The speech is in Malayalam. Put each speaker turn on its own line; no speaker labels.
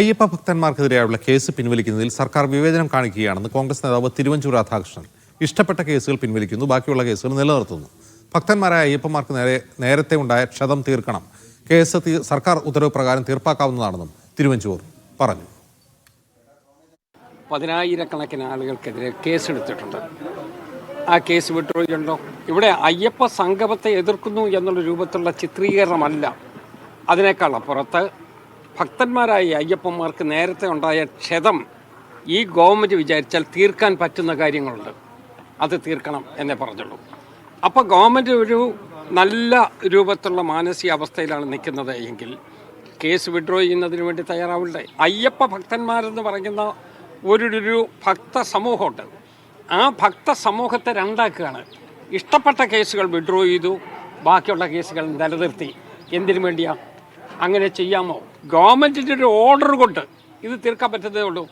അയ്യപ്പ ഭക്തന്മാർക്കെതിരെയുള്ള കേസ് പിൻവലിക്കുന്നതിൽ സർക്കാർ വിവേചനം കാണിക്കുകയാണെന്ന് കോൺഗ്രസ് നേതാവ് തിരുവഞ്ചൂർ രാധാകൃഷ്ണൻ. ഇഷ്ടപ്പെട്ട കേസുകൾ പിൻവലിക്കുന്നു ബാക്കിയുള്ള കേസുകൾ നിലനിർത്തുന്നു. ഭക്തന്മാരായ അയ്യപ്പന്മാർക്ക് നേരെ നേരത്തെ ഉണ്ടായ ക്ഷതം തീർക്കണം. കേസ് സർക്കാർ ഉത്തരവ് പ്രകാരം തീർപ്പാക്കാവുന്നതാണെന്നും തിരുവഞ്ചൂർ പറഞ്ഞു.
പതിനായിരക്കണക്കിന് ആളുകൾക്കെതിരെ കേസെടുത്തിട്ടുണ്ട്. ആ കേസ് വിഡ്രോ ഇവിടെ അയ്യപ്പ സംഗമത്തെ എതിർക്കുന്നു എന്നുള്ള രൂപത്തിലുള്ള ചിത്രീകരണമല്ല. അതിനേക്കാൾ അപ്പുറത്ത് ഭക്തന്മാരായ അയ്യപ്പന്മാർക്ക് നേരത്തെ ഉണ്ടായ ക്ഷതം ഈ ഗവൺമെന്റ് വിചാരിച്ചാൽ തീർക്കാൻ പറ്റുന്ന കാര്യങ്ങളുണ്ട്. അത് തീർക്കണം എന്നേ പറഞ്ഞുള്ളൂ. അപ്പോൾ ഗവൺമെന്റ് ഒരു നല്ല രൂപത്തിലുള്ള മാനസികാവസ്ഥയിലാണ് നിൽക്കുന്നത് എങ്കിൽ കേസ് വിഡ്രോ ചെയ്യുന്നതിന് വേണ്ടി തയ്യാറാവില്ലേ അയ്യപ്പ ഭക്തന്മാരെന്ന് പറയുന്ന ഒരു ഭക്ത സമൂഹമുണ്ട്. ആ ഭക്ത സമൂഹത്തെ രണ്ടാക്കുകയാണ്. ഇഷ്ടപ്പെട്ട കേസുകൾ വിഡ്രോ ചെയ്തു ബാക്കിയുള്ള കേസുകൾ നിലനിർത്തി. എന്തിനു വേണ്ടിയാ? അങ്ങനെ ചെയ്യാമോ? ഗവൺമെന്റിന്റെ ഒരു ഓർഡർ കൊണ്ട് ഇത് തീർക്കാൻ പറ്റുന്നതേ ഉള്ളൂ.